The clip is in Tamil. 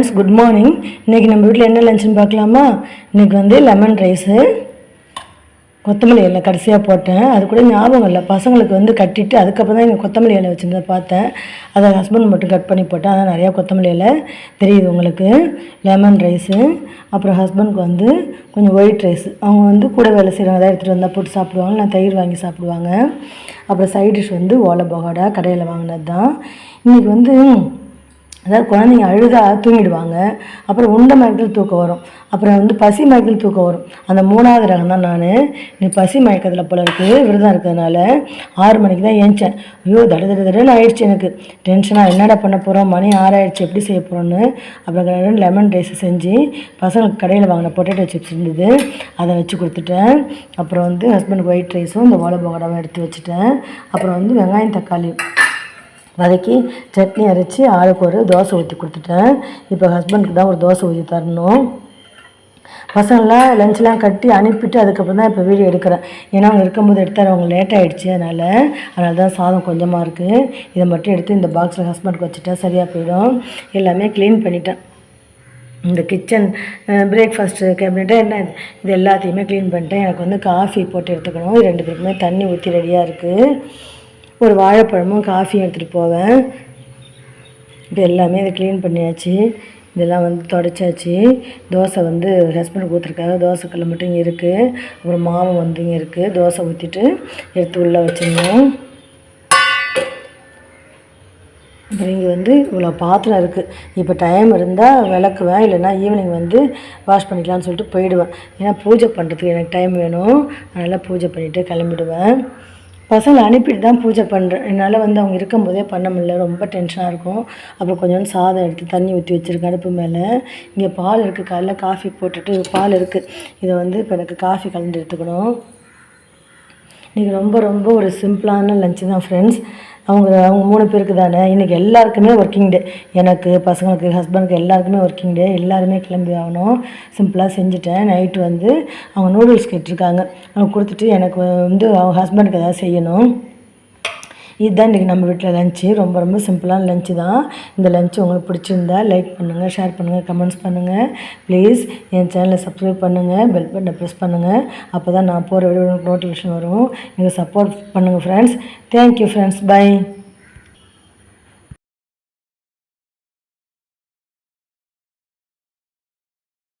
ஃப்ரெண்ட்ஸ் குட் மார்னிங் இன்றைக்கி நம்ம வீட்டில் என்ன லஞ்சுன்னு பார்க்கலாமா? இன்றைக்கி வந்து லெமன் ரைஸு கொத்தமல்லி இலை கடைசியாக போட்டேன். அது கூட ஞாபகம் இல்லை. பசங்களுக்கு வந்து கட்டிட்டு அதுக்கப்புறம் தான் இங்கே கொத்தமல்லி இலை வச்சுருந்ததை பார்த்தேன். அதை ஹஸ்பண்ட் மட்டும் கட் பண்ணி போட்டேன். அதான் நிறையா கொத்தமல்லி இலை. தெரியுது உங்களுக்கு? லெமன் ரைஸு அப்புறம் ஹஸ்பண்ட்க்கு வந்து கொஞ்சம் ஒயிட் ரைஸ் அவங்க வந்து கூட வேலை செய்கிறவங்க தான் எடுத்துகிட்டு வந்தால் போட்டு சாப்பிடுவாங்க. நான் தயிர் வாங்கி சாப்பிடுவாங்க. அப்புறம் சைட் டிஷ் வந்து ஓலை பகோடா கடையில் வாங்கினது தான் இன்றைக்கி வந்து அதாவது குழந்தைங்க அழுதா தூங்கிடுவாங்க. அப்புறம் உண்ட மயக்கத்தில் தூக்கம் வரும். அப்புறம் வந்து பசி மயக்கத்தில் தூக்கம் வரும். அந்த மூணாவது ரகம் தான் நான். நீ பசி மயக்கத்தில் போல இருக்குது விரதம் இருக்கிறதுனால ஆறு மணிக்கு தான் ஏஞ்சேன். ஐயோ தட தட தடன்னு ஆயிடுச்சு எனக்கு. டென்ஷனாக என்னடா பண்ண போகிறோம் மணி ஆறாயிடுச்சு எப்படி செய்ய போகிறோன்னு அப்புறம் லெமன் ரைஸ் செஞ்சு பசங்களுக்கு கடையில் வாங்கின பொட்டேட்டோ சிப்ஸ் இருந்தது. அதை வச்சு கொடுத்துட்டேன். அப்புறம் வந்து ஹஸ்பண்டுக்கு ஒயிட் ரைஸும் இந்த ஓலை பகோடாவும் எடுத்து வச்சுட்டேன். அப்புறம் வந்து வெங்காயம் தக்காளி. வதக்கி சட்னி அரைச்சி ஆளுக்கு ஒரு தோசை ஊற்றி கொடுத்துட்டேன். இப்போ ஹஸ்பண்டுக்கு தான் ஒரு தோசை ஊற்றி தரணும். பசங்களாம் லஞ்செலாம் கட்டி அனுப்பிட்டு அதுக்கப்புறம் தான் இப்போ வீடியோ எடுக்கிறேன். ஏன்னா அவங்க இருக்கும்போது எடுத்தார் அவங்க லேட் ஆகிடுச்சு அதனால் அதனால தான் சாதம் கொஞ்சமாக இருக்குது இதை மட்டும் எடுத்து இந்த பாக்ஸில் ஹஸ்பண்டுக்கு வச்சுட்டா சரியாக போயிடும். எல்லாமே க்ளீன் பண்ணிட்டேன். இந்த கிச்சன் பிரேக்ஃபாஸ்ட்டு கேபினெட்டு என்ன இது எல்லாத்தையுமே க்ளீன் பண்ணிட்டேன். எனக்கு வந்து காஃபி போட்டு எடுத்துக்கணும். ரெண்டு பேருக்குமே தண்ணி ஊற்றி ரெடியாக இருக்குது ஒரு வாழைப்பழமும் காஃபியும் எடுத்துகிட்டு போவேன். இப்போ எல்லாமே இதை க்ளீன் பண்ணியாச்சு. இதெல்லாம் வந்து தொடச்சாச்சு. தோசை வந்து ஹஸ்பண்டுக்கு ஊற்றுறக்காக தோசைக்கல்ல மட்டும் இங்கே இருக்குது அப்புறம் மாவு வந்து இங்கே இருக்குது தோசை ஊற்றிட்டு எடுத்து உள்ளே வச்சுருந்தோம் அப்புறம் இங்கே வந்து இவ்வளோ பாத்திரம் இருக்குது இப்போ டைம் இருந்தால் விளக்குவேன். இல்லைன்னா ஈவினிங் வந்து வாஷ் பண்ணிக்கலாம்னு சொல்லிட்டு போயிடுவேன். ஏன்னா பூஜை பண்ணுறதுக்கு எனக்கு டைம் வேணும். அதனால் பூஜை பண்ணிவிட்டு கிளம்பிடுவேன். பசங்களை அனுப்பிட்டு தான் பூஜை பண்ணுறேன் என்னால் வந்து அவங்க இருக்கும்போதே பண்ண முடியல. ரொம்ப டென்ஷனாக இருக்கும். அப்புறம் கொஞ்சோண்டு சாதம் எடுத்து தண்ணி ஊற்றி வச்சுருக்கேன் அடுப்பு மேலே. இங்கே பால் இருக்குது காலைல காஃபி போட்டுட்டு பால் இருக்குது இதை வந்து இப்போ எனக்கு காஃபி கலந்து எடுத்துக்கணும். இன்றைக்கி ரொம்ப ரொம்ப ஒரு சிம்பிளான லஞ்சு தான் ஃப்ரெண்ட்ஸ் அவங்க அவங்க மூணு பேருக்கு தானே? இன்றைக்கி எல்லாருக்குமே ஒர்க்கிங் டே எனக்கு பசங்களுக்கு ஹஸ்பண்டுக்கு எல்லாருக்குமே ஒர்க்கிங் டே எல்லாருமே கிளம்பி ஆகணும். சிம்பிளாக செஞ்சுட்டேன். நைட்டு வந்து அவங்க நூடுல்ஸ் கேட்டிருக்காங்க. அவங்க கொடுத்துட்டு எனக்கு வந்து அவங்க ஹஸ்பண்டுக்கு எதாவது செய்யணும். இதுதான் இன்றைக்கி நம்ம வீட்டில் லஞ்சு ரொம்ப ரொம்ப சிம்பிளான லஞ்சு தான். இந்த லஞ்சு உங்களுக்கு பிடிச்சிருந்தா லைக் பண்ணுங்கள் ஷேர் பண்ணுங்கள் கமெண்ட்ஸ் பண்ணுங்கள் ப்ளீஸ் என் சேனலை சப்ஸ்கிரைப் பண்ணுங்கள் பெல் பட்டனை ப்ரெஸ் பண்ணுங்கள் அப்போ தான் நான் போகிற வீடியோ நோட்டிஃபிகேஷன் வரும். எனக்கு சப்போர்ட் பண்ணுங்கள் ஃப்ரெண்ட்ஸ் தேங்க்யூ ஃப்ரெண்ட்ஸ் பை